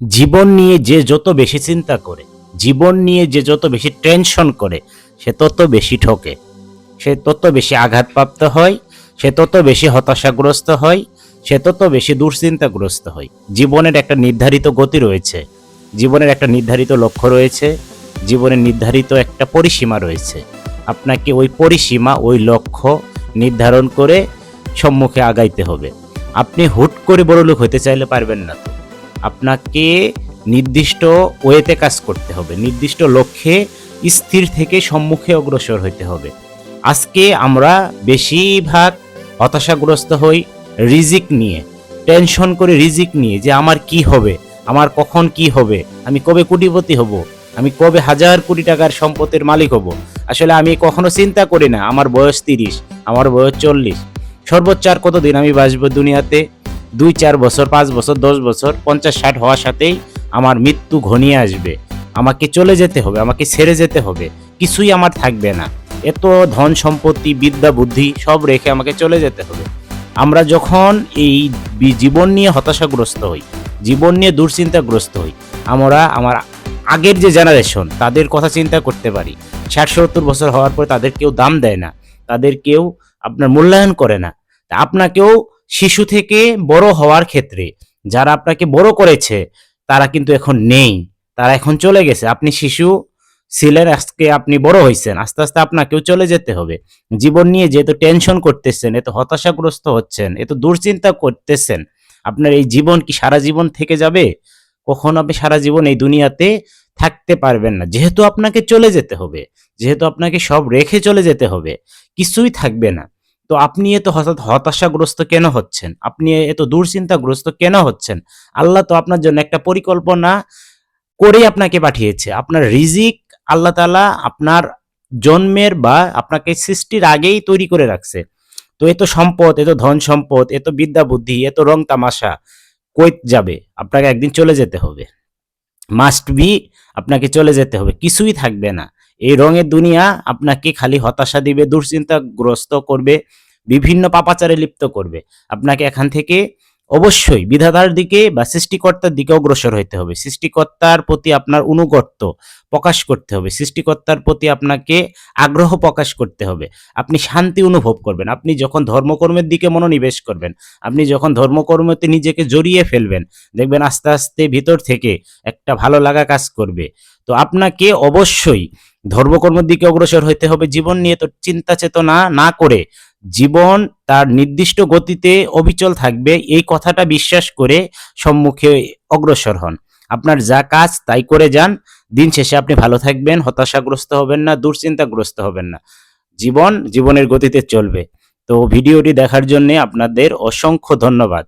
জীবন নিয়ে যে যত বেশি চিন্তা করে, জীবন নিয়ে যে যত বেশি টেনশন করে, সে তত বেশি ঠকে। সে তত বেশি আঘাতপ্রাপ্ত হয়, সে তত বেশি হতাশাগ্রস্ত হয়, সে তত বেশি দুশ্চিন্তাগ্রস্ত হয়। জীবনের একটা নির্ধারিত গতি রয়েছে, জীবনের একটা নির্ধারিত লক্ষ্য রয়েছে, জীবনের নির্ধারিত একটা পরিসীমা রয়েছে। আপনাকে ওই পরিসীমা, ওই লক্ষ্য নির্ধারণ করে সম্মুখে আগাইতে হবে। আপনি হুট করে বড়লোক হতে চাইলে পারবেন না তো। আপনাকে নির্দিষ্ট ওয়েতে কাজ করতে হবে। নির্দিষ্ট লক্ষ্যে স্থির থেকে সম্মুখে অগ্রসর হইতে হবে। আজকে আমরা বেশিরভাগ হতাশাগ্রস্ত হই রিজিক নিয়ে। টেনশন করে রিজিক নিয়ে যে আমার কি হবে, আমার কখন কি হবে, আমি কবে কোটিপতি হব, আমি কবে হাজার কোটি টাকার সম্পদের মালিক হব। আসলে আমি কখনো চিন্তা করি না, আমার বয়স তিরিশ, আমার বয়স চল্লিশ। সর্বোচ্চ আর কতদিন আমি বাঁচব দুনিয়াতে? দুই চার বছর, পাঁচ বছর, দশ বছর, পঞ্চাশ, ষাট হওয়ার সাথেই আমার মৃত্যু ঘনিয়ে আসবে। আমাকে চলে যেতে হবে, আমাকে ছেড়ে যেতে হবে। কিছুই আমার থাকবে না। এত ধন সম্পত্তি, বিদ্যা, বুদ্ধি সব রেখে আমাকে চলে যেতে হবে। আমরা যখন এই জীবন নিয়ে হতাশাগ্রস্ত হই, জীবন নিয়ে দুশ্চিন্তাগ্রস্ত হই, আমরা আমার আগের যে জেনারেশন তাদের কথা চিন্তা করতে পারি। ষাট, সত্তর বছর হওয়ার পর তাদের কেউ দাম দেয় না, তাদের কেউ আপনার মূল্যায়ন করে না। আপনাকেও শিশু থেকে বড় হওয়ার ক্ষেত্রে যারা আপনাকে বড় করেছে, তারা কিন্তু এখন নেই, তারা এখন চলে গেছে। আপনি শিশু ছিলেন, আজকে আপনি বড় হয়েছেন আস্তে আস্তে আপনাকেও চলে যেতে হবে। জীবন নিয়ে যেহেতু টেনশন করতেছেন, এত হতাশাগ্রস্ত হচ্ছেন, এত দুশ্চিন্তা করতেছেন, আপনার এই জীবন কি সারা জীবন থেকে যাবে? কখনো আপনি সারা জীবন এই দুনিয়াতে থাকতে পারবেন না। যেহেতু আপনাকে চলে যেতে হবে, যেহেতু আপনাকে সব রেখে চলে যেতে হবে, কিছুই থাকবে না। তো আপনি এত হতাশাগ্রস্ত কেন হচ্ছেন? আপনি এত দুশ্চিন্তাগ্রস্ত কেন হচ্ছেন? আল্লাহ তো আপনার জন্য একটা পরিকল্পনা করেই আপনাকে পাঠিয়েছে। আপনার রিজিক আল্লাহ তালা আপনার জন্মের বা আপনাকে সৃষ্টির আগেই তৈরি করে রাখছে। তো এত সম্পদ, এত ধন সম্পদ, এত বিদ্যা বুদ্ধি, এত রং তামাশা কই যাবে? আপনাকে একদিন চলে যেতে হবে। মাস্ট বি আপনাকে চলে যেতে হবে। কিছুই থাকবে না। এই রঙের দুনিয়া আপনাকে খালি হতাশা দিবে, দুশ্চিন্তাগ্রস্ত করবে, বিভিন্ন পাপাচারে লিপ্ত করবে। আপনাকে এখান থেকে অবশ্যই বিধাতার দিকে বা সৃষ্টিকর্তার দিকে অগ্রসর হইতে হবে। সৃষ্টিকর্তার প্রতি আপনার অনুগত্য প্রকাশ করতে হবে। সৃষ্টিকর্তার প্রতি আপনাকে আগ্রহ প্রকাশ করতে হবে। আপনি শান্তি অনুভব করবেন। আপনি যখন ধর্মকর্মের দিকে মনোনিবেশ করবেন, আপনি যখন ধর্মকর্মতে নিজেকে জড়িয়ে ফেলবেন, দেখবেন আস্তে আস্তে ভিতর থেকে একটা ভালো লাগা কাজ করবে। তো আপনাকে অবশ্যই ধর্মকর্মের দিকে অগ্রসর হইতে হবে। জীবন নিয়ে তো চিন্তা চেতনা না করে জীবন তার নির্দিষ্ট গতিতে অবিচল থাকবে। এই কথাটা বিশ্বাস করে সম্মুখে অগ্রসর হন। আপনার যা কাজ তাই করে যান। দিন শেষে আপনি ভালো থাকবেন, হতাশাগ্রস্ত হবেন না, দুশ্চিন্তাগ্রস্ত হবেন না। জীবন জীবনের গতিতে চলবে। তো ভিডিওটি দেখার জন্য আপনাদের অসংখ্য ধন্যবাদ।